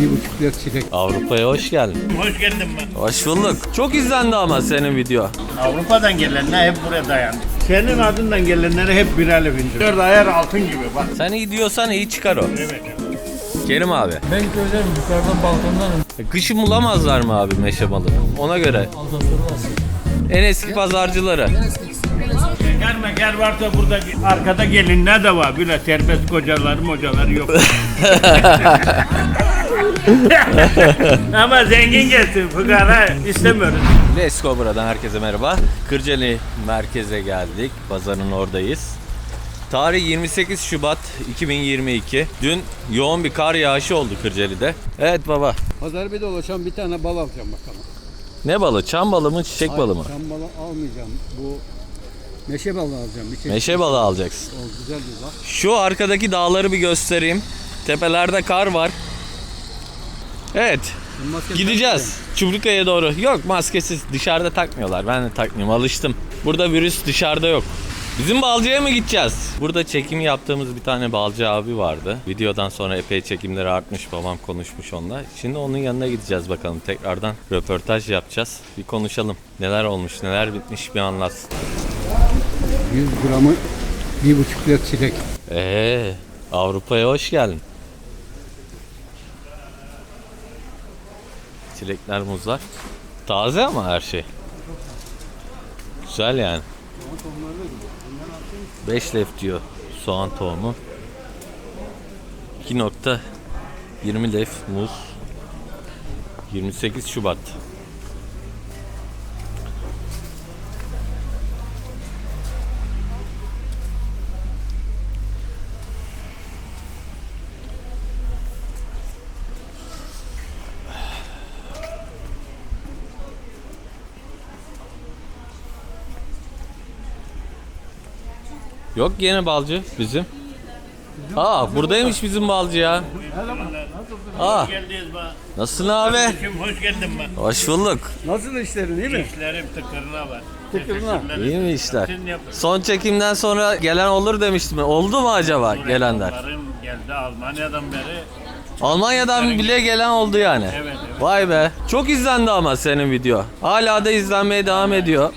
Bir buçuk lira çilek. Avrupa'ya hoş geldin. Hoş geldin ben. Hoş bulduk. Çok izlendi ama senin video. Avrupa'dan gelenler hep buraya dayandı. Senin adından gelenleri hep birer bindir. Dört ayar altın gibi bak. Sen iyi diyorsan iyi çıkar o. Evet. Kerim abi. Ben köyden yukarıdan balkondan Kışın bulamazlar mı abi meşe balını? Ona göre. aldatırlar. En eski pazarcıları. Şeker meker varsa burada arkada gelinler de var. Böyle serbest kocaları mocaları yok. Ama zengin gelsin fukara istemiyoruz. Let's go buradan herkese merhaba. Kırcalı merkeze geldik. Pazarın oradayız. Tarih 28 Şubat 2022. Dün yoğun bir kar yağışı oldu Kırcalı'da. Evet baba. Pazar bir dolaşan bir tane bal alacağım bakalım. Ne balı? Çam balı mı, çiçek balı mı? Çam balı almayacağım. Bu meşe balı alacağım. Bir çeşit. Meşe balı alacaksın. O güzel bir bal. Şu arkadaki dağları bir göstereyim. Tepelerde kar var. Evet, maskesi gideceğiz. Çubrukaya doğru. Yok maskesiz dışarıda takmıyorlar. Ben de takmıyorum. Alıştım. Burada virüs dışarıda yok. Bizim balcıya mı gideceğiz? Burada çekim yaptığımız bir tane balcı abi vardı. Videodan sonra epey çekimleri artmış. Babam konuşmuş onunla. Şimdi onun yanına gideceğiz bakalım. Tekrardan röportaj yapacağız. Bir konuşalım. Neler olmuş, neler bitmiş bir anlatsın. 100 gramı bir buçuk lira çilek. Ee, Avrupa'ya hoş geldin. Çilekler, muzlar. Taze ama her şey. Güzel yani. 5 lef diyor soğan tohumu. 2.20 lef muz. 28 Şubat. Yok yine balcı bizim. Aa buradaymış bizim balcı ya. Aa Geldiniz bak. nasılsın abi? Hoş geldin ben. Hoş bulduk. Nasıl işlerin iyi mi? İşlerim tıkırına var. Tıkırına. İyi mi işler? Son çekimden sonra gelen olur demiştim. Oldu mu acaba gelenler? Geldi Almanya'dan beri. Almanya'dan bile gelen oldu yani. Evet, evet. Vay be. Çok izlendi ama senin video. Hala da izlenmeye devam ediyor.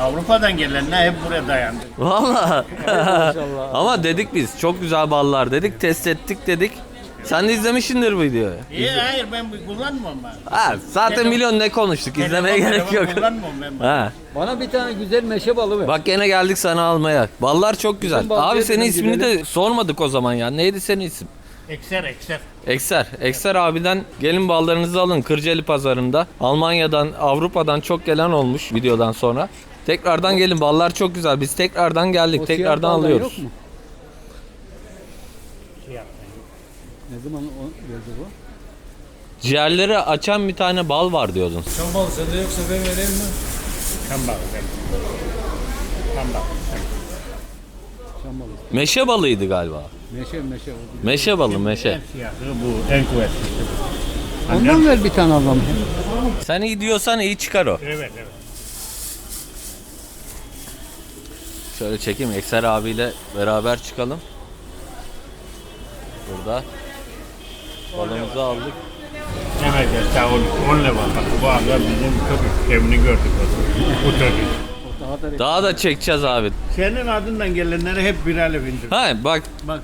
Avrupa'dan gelenler hep buraya dayandı. Valla. ama dedik biz çok güzel ballar dedik. Test ettik dedik. Sen de izlemişsindir bu videoyu. İyi hayır ben bu- kullanmam ben. Ha, zaten Telefon- milyon ne konuştuk. İzlemeye Telefon, gerek telefon yok. Kullanmam ben. Ha. Bana bir tane güzel meşe balı ver. Bak gene geldik sana almaya. Ballar çok güzel. Bizim balcıya Abi senin dedim, ismini de gidelim. sormadık o zaman ya. Neydi senin isim? Ekser ekser. Ekser. Ekser abiden gelin ballarınızı alın Kırcalı pazarında. Almanya'dan, Avrupa'dan çok gelen olmuş videodan sonra. Tekrardan gelin ballar çok güzel. Biz tekrardan geldik. O tekrardan alıyoruz. Yok mu? Ne zaman o geldi bu? Ciğerleri açan bir tane bal var diyordun. Çam balı sende yoksa ben vereyim mi? Tam bak. Tam bak. Çam balı. Meşe balıydı galiba. Meşe meşe. Meşe balı meşe. En siyahı bu en kuvvetlisi. Ondan ver bir tane alalım. Sen iyi diyorsan iyi çıkar o. Evet evet. Şöyle çekeyim Ekser abiyle beraber çıkalım. Burada balımızı aldık. Evet sağ olun. Onunla bak. Bu anda bizim köpük evini gördük. Bu tabii. Daha da çekeceğiz abi. Senin adından gelenleri hep birer bindir. Ha bak Bak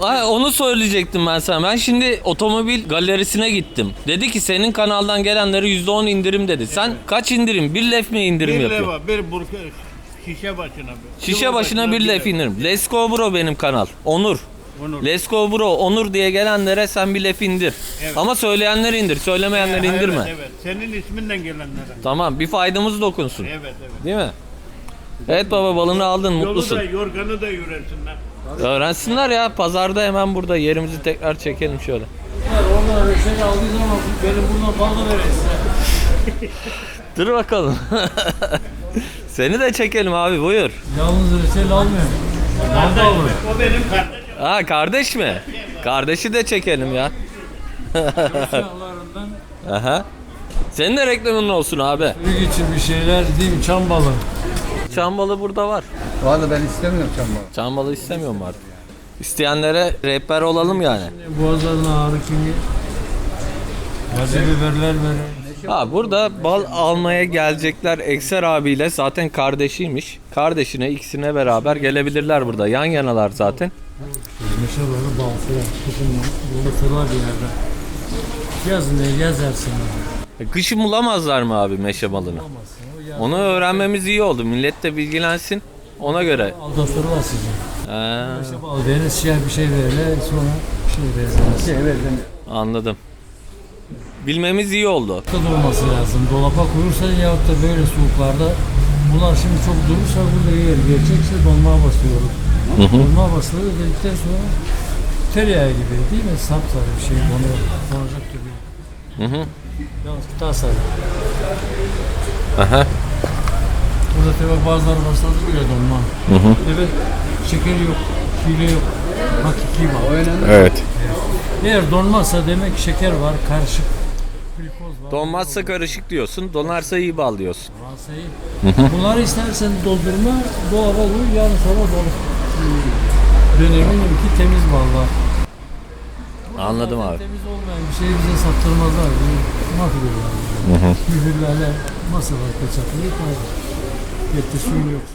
Ay, onu söyleyecektim ben sana. Ben şimdi otomobil galerisine gittim. Dedi ki senin kanaldan gelenlere %10 indirim dedi. Sen kaç indirim? Bir lef mi indirim bir yapıyor? leva, bir burka şişe başına bir. Şişe başına bir lef indirim. Let's go bro benim kanal. Onur. Onur. Let's go bro. Onur diye gelenlere sen bir lef indir. Evet. Ama söyleyenleri indir. Söylemeyenleri Evet, indirme. Evet, evet. Senin isminden gelenlere. Tamam bir faydamız dokunsun. Evet evet. Değil mi? Evet baba balını aldın Yolu mutlusun. da yorganı da yürürsünler. Öğrensinler ya pazarda hemen burada yerimizi tekrar çekelim şöyle. Onlar reçel aldığı zaman benim buradan bal da vereyim size. Dur bakalım. Seni de çekelim abi buyur. Yalnız reçel almıyorum. Da alırım. O benim kardeşim. Ha kardeş mi? Kardeşi de çekelim ya. Silahlarından Aha. Senin de reklamın olsun abi. büyük için bir şeyler diyeyim çam balı. Çam balı burada var. Valla ben istemiyorum çam balı. Çam balı istemiyorum artık. İsteyenlere rehber olalım yani. Boğazlarına ağrı kimi Acı biberler verin. Ha burada bal almaya gelecekler Ekser abiyle zaten kardeşiymiş. Kardeşine ikisine beraber gelebilirler burada. Yan yanalar zaten. Meşe balı bal bunu fırlar bir yerde. Yazın ne yazarsın. E, Kışın bulamazlar mı abi meşe balını? Onu öğrenmemiz iyi oldu. Millet de bilgilensin. Ona göre. Alda fırlar sizin. Ha, Meşe balı verir siyah bir şey verir sonra bir şey verir. Şey verdim. anladım. Bilmemiz iyi oldu. Dolapta durması lazım. Dolapa koyursan yahut da böyle soğuklarda bunlar şimdi çok durursa burada yer gerçekse donmaya basıyoruz. Donmaya basılır dedikten sonra tereyağı gibi değil mi? Sapsarı bir şey donuyor. Donacak gibi. Hı hı. Yalnız daha sarı. Aha. Burada tabi bazıları başladı bile donma. Evet şeker yok, hile yok. Hakiki var. O önemli. Evet. Eğer donmazsa demek şeker var, karışık. Donmazsa karışık diyorsun. Donarsa iyi bal diyorsun. Varsa iyi. Bunları istersen doldurma, dolaba koy, yarın sonra dolu. Ben eminim ki temiz bal var. Anladım abi. Temiz olmayan bir şeyi bize sattırmazlar. Mahvediyorlar. Mühürlerle masalar kaçaklayıp Yetti suyun yoksa.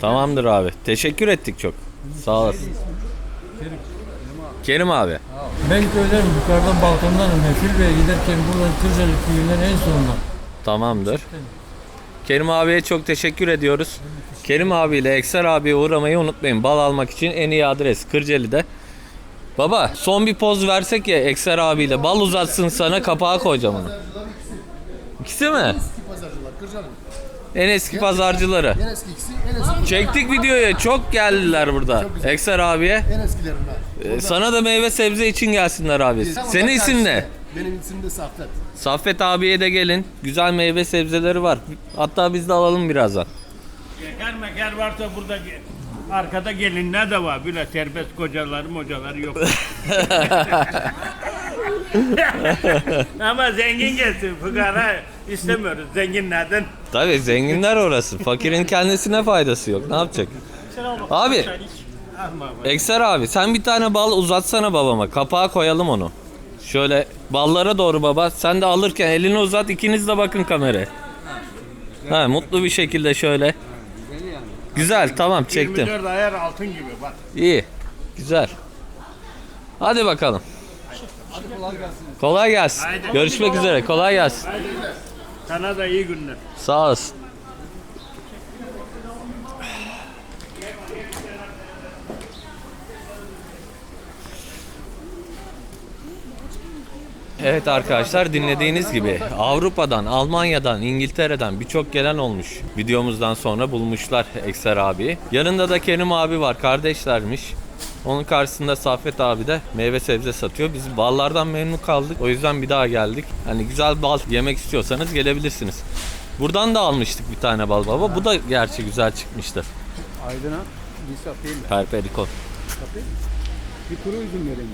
Tamamdır abi. Teşekkür ettik çok. Sağ olasın. Kerim abi. Ben köylerim yukarıdan balkondan Nefil Bey'e giderken buradan Kırcalı köyünden en sonunda. Tamamdır. Kerim abiye çok teşekkür ediyoruz. Kerim abiyle Ekser abiye uğramayı unutmayın. Bal almak için en iyi adres Kırcalı'da. Baba son bir poz versek ya Ekser abiyle. Bal uzatsın sana kapağa koyacağım onu. İkisi mi? pazarcılar, Kırcalı. En eski pazarcıları. En eski ikisi, en eski, Çektik videoyu. Çok geldiler burada. Ekser abiye. en eskilerinden. Ee, Sana da meyve sebze için gelsinler abi. Senin isim ne? Benim isim de Saffet. Saffet abiye de gelin. Güzel meyve sebzeleri var. Hatta biz de alalım birazdan. Şeker meker varsa burada ge- arkada gelinler de var. Böyle serbest kocaları mocaları yok. Ama zengin gelsin fukara istemiyoruz zenginlerden. Tabii zenginler orası. Fakirin kendisine faydası yok. Ne yapacak? Abi. Ekser abi sen bir tane bal uzatsana babama. Kapağa koyalım onu. Şöyle ballara doğru baba. Sen de alırken elini uzat. ikiniz de bakın kameraya. Ha, mutlu bir şekilde şöyle. Güzel tamam çektim. 24 ayar altın gibi bak. İyi. Güzel. Hadi bakalım. Kolay gelsin. Haydi. Görüşmek üzere. Kolay gelsin. Sana da iyi günler. Sağ olasın. Evet arkadaşlar dinlediğiniz gibi Avrupa'dan, Almanya'dan, İngiltere'den birçok gelen olmuş. Videomuzdan sonra bulmuşlar Ekser abi. Yanında da Kerim abi var, kardeşlermiş. Onun karşısında Saffet abi de meyve sebze satıyor. Biz ballardan memnun kaldık. O yüzden bir daha geldik. Hani güzel bal yemek istiyorsanız gelebilirsiniz. Buradan da almıştık bir tane bal baba. Bu da gerçi güzel çıkmıştı. Aydın'a bir satayım ben. Perperikon. Bir kuru üzüm vereyim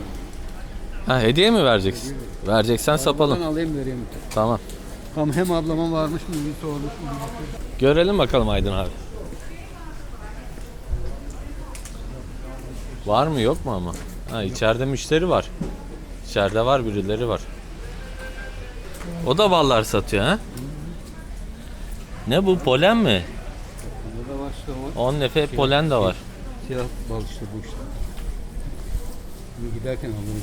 ben. Ha hediye mi vereceksin? Vereceksen sapalım. Buradan alayım vereyim. Tamam. Tam hem ablama varmış mı bir sormuş mu? Görelim bakalım Aydın abi. Var mı yok mu ama? Ha içeride müşteri var. İçeride var birileri var. O da ballar satıyor ha? Ne bu polen mi? Burada var işte o 10 nefe polen de var. siyah bal işte bu işte. Şimdi giderken alırım.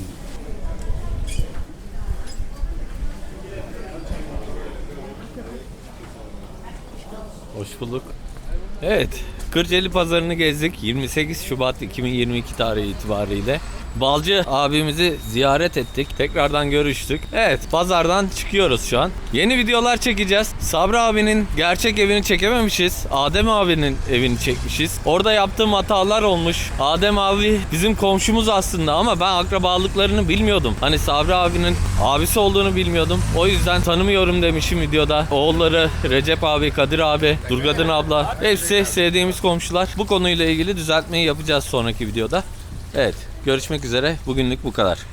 Hoş bulduk. Evet, Kırcalı pazarını gezdik. 28 Şubat 2022 tarihi itibariyle. Balcı abimizi ziyaret ettik. Tekrardan görüştük. Evet, pazardan çıkıyoruz şu an. Yeni videolar çekeceğiz. Sabri abinin gerçek evini çekememişiz. Adem abinin evini çekmişiz. Orada yaptığım hatalar olmuş. Adem abi bizim komşumuz aslında ama ben akrabalıklarını bilmiyordum. Hani Sabri abinin abisi olduğunu bilmiyordum. O yüzden tanımıyorum demişim videoda. Oğulları Recep abi, Kadir abi, Durgadın abla hepsi sevdiğimiz komşular. Bu konuyla ilgili düzeltmeyi yapacağız sonraki videoda. Evet, görüşmek üzere. Bugünlük bu kadar.